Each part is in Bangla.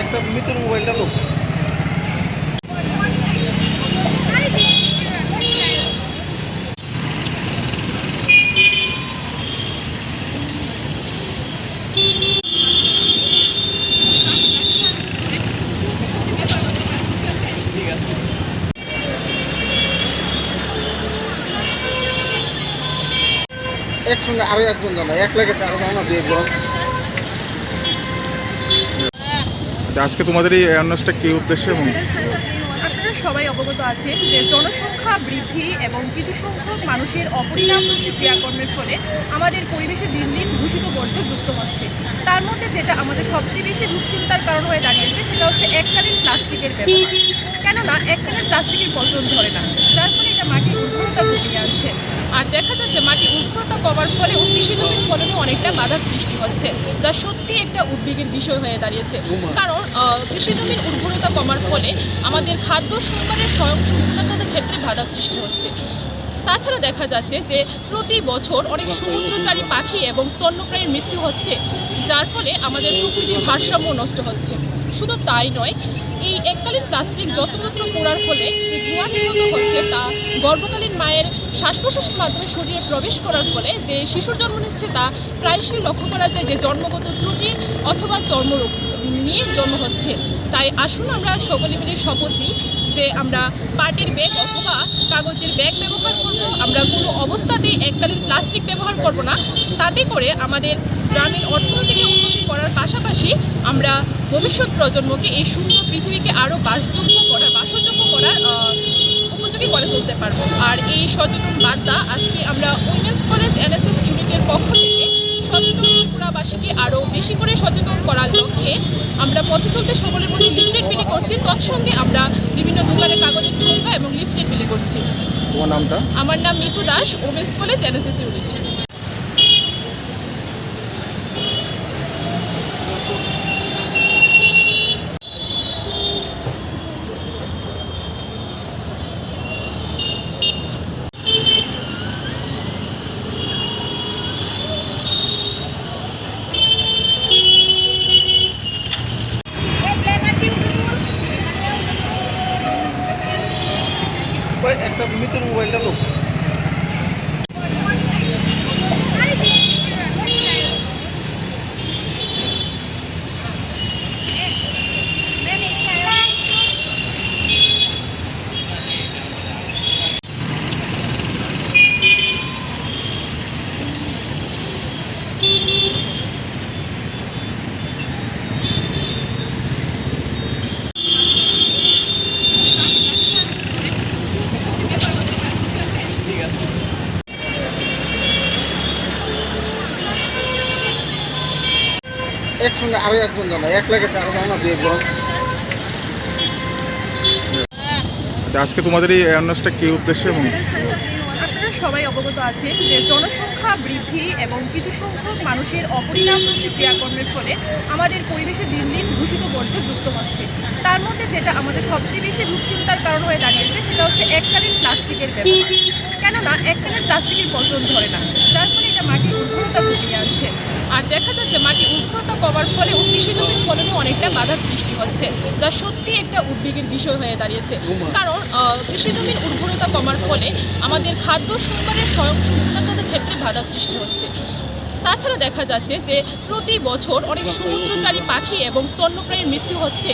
একটা মৃত্যুর মোবাইলটা লোক। একসঙ্গে আরও একজন জানায় এক লাগে আরও জানা দিয়ে আচ্ছা আজকে তোমাদের এই অ্যাওয়ারনেসটা কী উদ্দেশ্যে এবং আপনারা সবাই অবগত আছেন যে জনসংখ্যা বৃদ্ধি এবং কিছু সংখ্যক মানুষের অপরিণামদর্শী ক্রিয়াকর্মের ফলে আমাদের পরিবেশে দিন দিন দূষিত বর্জ্য যুক্ত হচ্ছে। তার মধ্যে যেটা আমাদের সবচেয়ে বেশি দুশ্চিন্তার কারণ হয়ে দাঁড়িয়েছে, সেটা হচ্ছে এককালীন প্লাস্টিকের ব্যবহার। কেননা এককালীন প্লাস্টিকের পচন ধরে না। যার ফলে এটা মাটির উর্বরতা কমিয়ে আনছে। আর দেখা যাচ্ছে মাটির উর্বরতা কমার ফলে কৃষি জমির ফলনে অনেকটা বাধার সৃষ্টি হচ্ছে, যা সত্যি একটা উদ্বেগের বিষয় হয়ে দাঁড়িয়েছে। কারণ কৃষি জমির উর্বরতা কমার ফলে আমাদের খাদ্য সম্পাদনের স্বয়ংসম্পূর্ণতার ক্ষেত্রে বাধা সৃষ্টি হচ্ছে। তাছাড়া দেখা যাচ্ছে যে প্রতি বছর অনেক সমুদ্রচারী পাখি এবং স্তন্যপ্রাণীর মৃত্যু হচ্ছে, যার ফলে আমাদের প্রকৃতির ভারসাম্য নষ্ট হচ্ছে। শুধু তাই নয় এই এককালীন প্লাস্টিক যত্রতত্র পোড়ার ফলে যে ধোঁয়া নির্গত হচ্ছে তা গর্ভকালীন মায়ের শ্বাস প্রশ্বাসের মাধ্যমে শরীরে প্রবেশ করার ফলে যে শিশুর জন্ম নিচ্ছে তা প্রায়শই লক্ষ্য করা যায় যে জন্মগত ত্রুটি অথবা চর্মরোগ নিয়ে জন্ম হচ্ছে। তাই আসুন আমরা সকলে মিলে শপথ নিই যে আমরা পাটের ব্যাগ অথবা কাগজের ব্যাগ ব্যবহার করব। আমরা কোনো অবস্থাতেই এককালীন প্লাস্টিক ব্যবহার করব না। তাতে করে আমাদের গ্রামীণ অর্থনীতিকে উন্নতি করার পাশাপাশি আমরা ভবিষ্যৎ প্রজন্মকে এই সুন্দর পৃথিবীকে আরও বাসযোগ্য করার বাসযোগ্য করার উপযোগী করে তুলতে পারব। আর এই সচেতন বার্তা আজকে আমরা উইমেন্স কলেজ এনএসএস ইউনিটের পক্ষ থেকে সচেতন ত্রিপুরাবাসীকে আরও বেশি করে সচেতন করার লক্ষ্যে আমরা পথে চলতে সকলের প্রতি লিফলেট বিলি করছি। তৎসঙ্গে আমরা বিভিন্ন দোকানে কাগজের ঠোঙ্গা এবং লিফলেট বিলি করছি। তোমার নামটা? আমার নাম Mitu Das women's college NSS unit ওই একটা মিতুর মোবাইলটা তো একসঙ্গে আরও একজন জানা এক লেগেছে আরও মামা দিয়ে বরং। আচ্ছা আজকে তোমাদের এই অ্যাওয়ারনেসটা কী উদ্দেশ্যে এবং আপনারা সবাই অবগত আছেন যে জনসংখ্যা বৃদ্ধি এবং কিছু সংখ্যক মানুষের অপরিণামদর্শী ক্রিয়াকর্মের ফলে আমাদের পরিবেশে দিন দিন দূষিত বর্জ্য যুক্ত হচ্ছে। তার মধ্যে যেটা আমাদের সবচেয়ে বেশি দুশ্চিন্তার কারণ হয়ে দাঁড়িয়েছে সেটা হচ্ছে এককালীন প্লাস্টিকের ব্যবহার। এককালীন প্লাস্টিকের পচন ধরে না। যার ফলে এটা মাটির উর্বরতা কমিয়ে আনছে। আর দেখা যাচ্ছে মাটির উর্বরতা কমার ফলে কৃষি জমির ফলনে অনেকটা বাধার সৃষ্টি হচ্ছে, যা সত্যি একটা উদ্বেগের বিষয় হয়ে দাঁড়িয়েছে। কারণ কৃষি জমির উর্বরতা কমার ফলে আমাদের খাদ্য সম্পাদনের স্বয়ংসম্পূর্ণতার ক্ষেত্রে বাধা সৃষ্টি হচ্ছে। তাছাড়া দেখা যাচ্ছে যে প্রতি বছর অনেক সমুদ্রচারী পাখি এবং স্তন্যপ্রাণীর মৃত্যু হচ্ছে,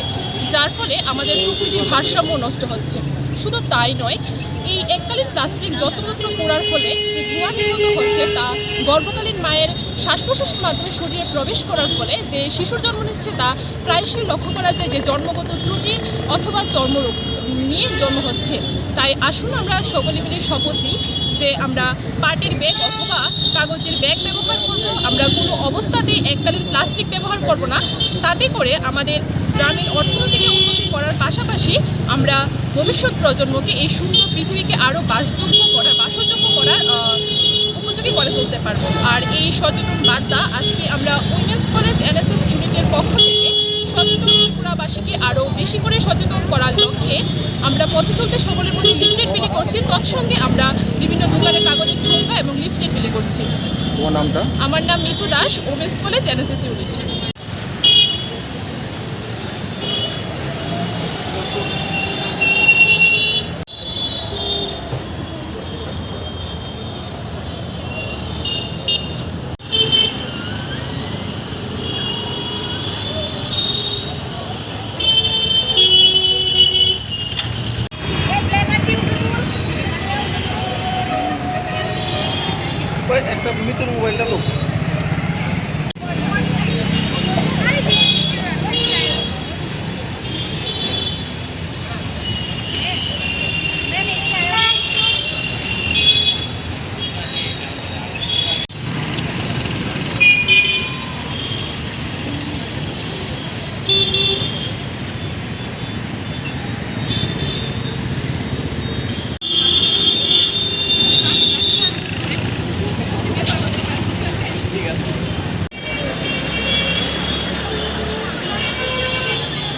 যার ফলে আমাদের প্রকৃতির ভারসাম্য নষ্ট হচ্ছে। শুধু তাই নয় এই এককালীন প্লাস্টিক যত্রতত্র পোড়ার ফলে যে ধোঁয়া নির্গত হচ্ছে তা গর্ভকালীন মায়ের শ্বাস প্রশ্বাসের মাধ্যমে শরীরে প্রবেশ করার ফলে যে শিশুর জন্ম নিচ্ছে তা প্রায়শই লক্ষ্য করা যায় যে জন্মগত ত্রুটি অথবা চর্মরোগ নিয়ে জন্ম হচ্ছে। তাই আসুন আমরা সকলে মিলে শপথ নিই যে আমরা পাটের ব্যাগ অথবা কাগজের ব্যাগ ব্যবহার করব। আমরা কোনো অবস্থাতেই এককালীন প্লাস্টিক ব্যবহার করব না। তাতে করে আমাদের গ্রামীণ অর্থনীতিকে উন্নতি করার পাশাপাশি আমরা ভবিষ্যৎ প্রজন্মকে এই সুন্দর পৃথিবীকে আরও বাসযোগ্য করার বাসযোগ্য করার উপযোগী করে তুলতে পারব। আর এই সচেতন বার্তা আজকে আমরা উইমেন্স কলেজ এনএসএস ইউনিটের পক্ষ থেকে সচেতন ত্রিপুরাবাসীকে আরও বেশি করে সচেতন করার লক্ষ্যে আমরা পথে চলতে সকলের প্রতি লিফলেট বিলি করছি। তৎসঙ্গে আমরা বিভিন্ন দোকানে কাগজের ঠোঙ্গা এবং লিফলেট বিলি করছি। নামটা? আমার নাম Mitu Das women's college NSS unit. até.